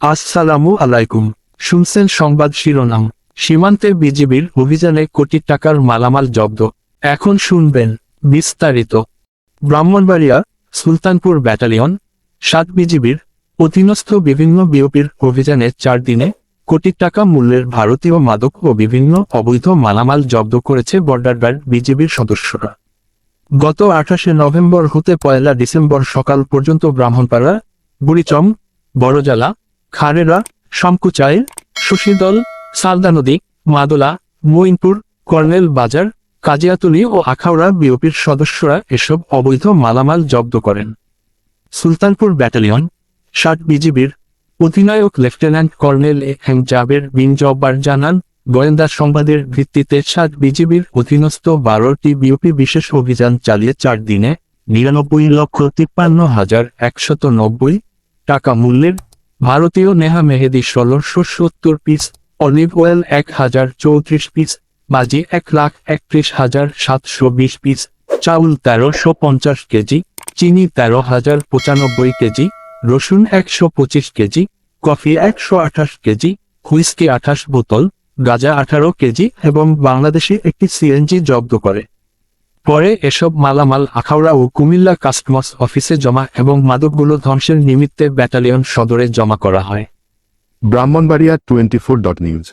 আসসালামু আলাইকুম। শুনছেন সংবাদ শিরোনাম। সীমান্তে বিজিবির অভিযানে কোটি টাকার মালামাল জব্দ। এখন শুনবেন বিস্তারিত। ব্রাহ্মণবাড়িয়া সুলতানপুর ব্যাটালিয়ন, সাত বিজিবির অধীনস্থ বিভিন্ন বিওপির অভিযানে চার দিনে কোটি টাকা মূল্যের ভারতীয় মাদক ও বিভিন্ন অবৈধ মালামাল জব্দ করেছে বর্ডার গার্ড বিজিবির সদস্যরা। গত আঠাশে নভেম্বর হতে পয়লা ডিসেম্বর সকাল পর্যন্ত ব্রাহ্মণপাড়া বুড়িচং বড়জালা খারেরা, শঙ্কুচাইল সুশীদল সালদা নদী, মাদলা, মঈনপুর, কর্নেল বাজার, কাজিয়াতুলি ও আখাউড়া বিওপির সদস্যরা এসব অবৈধ মালামাল জব্দ করেন। সুলতানপুর ব্যাটালিয়ন, ষাট বিজিবির অধিনায়ক lieutenant colonel M Jaber bin Jabbar জানান, গোয়েন্দা সংবাদের ভিত্তিতে সাত বিজিবির অধীনস্থ বারোটি বিওপি বিশেষ অভিযান চালিয়ে চার দিনে নিরানব্বই লক্ষ তিপ্পান্ন হাজার একশত নব্বই টাকা মূল্যের ভারতীয় নেহা মেহেদি ষোলোশো সত্তর পিস অলিভ অয়েল এক হাজার চৌত্রিশ পিস বাজি এক লাখ একত্রিশ হাজার সাতশো বিশ পিস চাউল তেরোশো পঞ্চাশ কেজি, চিনি তেরো হাজার পঁচানব্বই কেজি, রসুন একশো পঁচিশ কেজি, কফি একশো আঠাশ কেজি, হুইস্কি আঠাশ বোতল, গাঁজা আঠারো কেজি এবং বাংলাদেশে একটি সিএনজি জব্দ করে। পরে এসব মালামাল আখাউড়া ও কুমিল্লা কাস্টমস অফিসে জমা এবং মাদকগুলো ধ্বংসের নিমিত্তে ব্যাটালিয়ন সদরে জমা করা হয়। Brahmanbaria twenty four dot news.